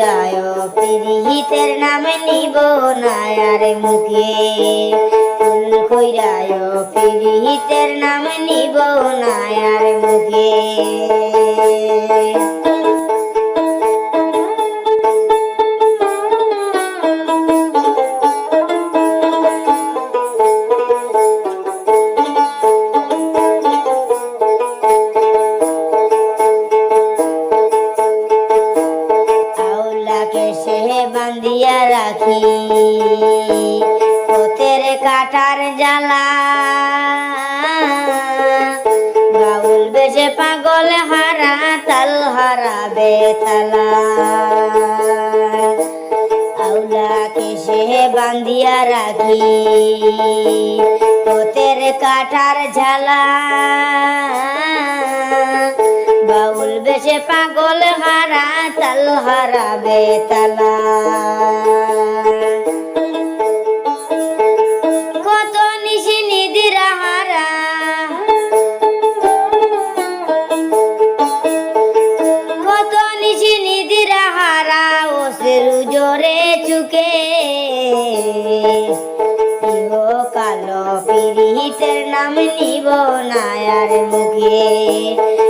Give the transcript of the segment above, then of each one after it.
কইরায় পিরিহিতের নামে নিব না আর মুখে। ফুল কইরায় পিরিহিতের নামে নিব না আর মুখে। আউলাকে সে বান্ধিয়া রাখি পথের কাটার জ্বালা বাউল বেশে পাগল হারা তাল হারা বেতালা আউলাকে সে বান্ধিয়া রাখি পথের কাটার ঝালা বেশে পাগল হারা তাল হারা বেতালা কত নিশি নিদিরা হারা। কত নিশি নিদিরা হারা ও সেরু জোরে চুকে। কালো পিরিতের নাম নিব না আর মুখে।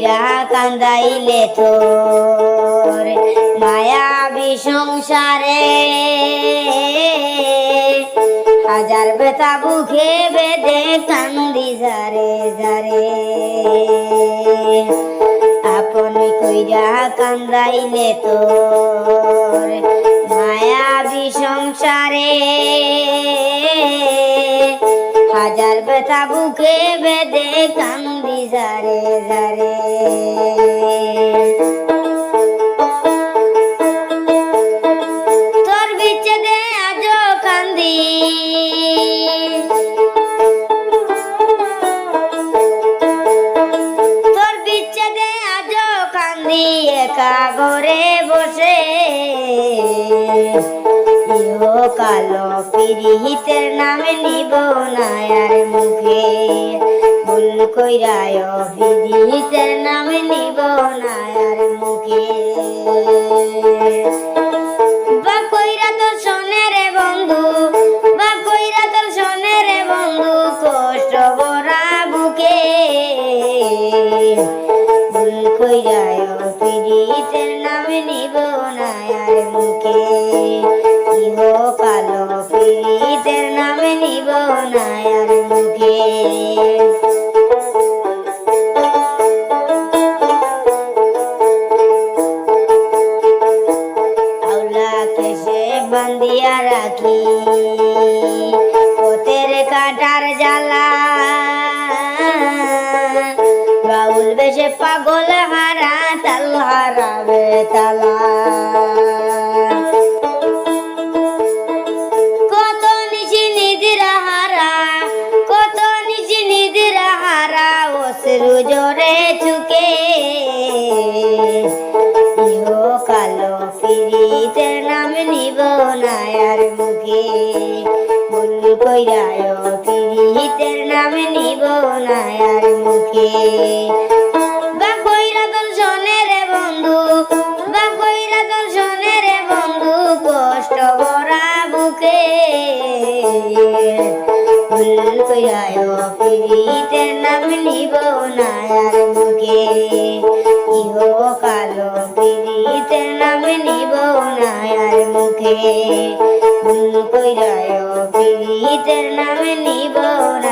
কইরা কান্দাইলে তোর মায়াবী সংসারে হাজার বেতা বুকে বেদে কান্দি যারে যারে আপন কইরা কান্দাইলে তোর মায়াবী সংসারে হাজার ব্যথা বুকে বেদে কান্দি যারে যারে তোর বিচ্ছেদে আজ কান্দি। তোর বিচ্ছেদে আজ কান্দি, একা ঘরে বসে। ইহো কালো পিরিহিতের নামে নিব না আর মুখে। ভুল কইরায় পিরিহিতের নামে নিব না আর মুখে। বা সোনের বন্ধু, বা কইরা সোনের বন্ধু, কষ্ট ভুল পিরিতের নামে নিব না মুখে। বান্দিয়া রাখি পথের কাটার জ্বালা। বাউল বেশে পাগল হারা তাল হারাবে তালা। অশ্রু জোরে চুকে কালো ফিরিতে নাম নিব নায়ার মুখে। ভুল কইরায় ফিরিতে নাম নিব নায়ার মুখে। পিরিতের নাম নিব নায়ার মুখে ইহো কালো পিরিতের নাম নিব নায়ার মুখে কইরায় পিরিতের নাম নিব না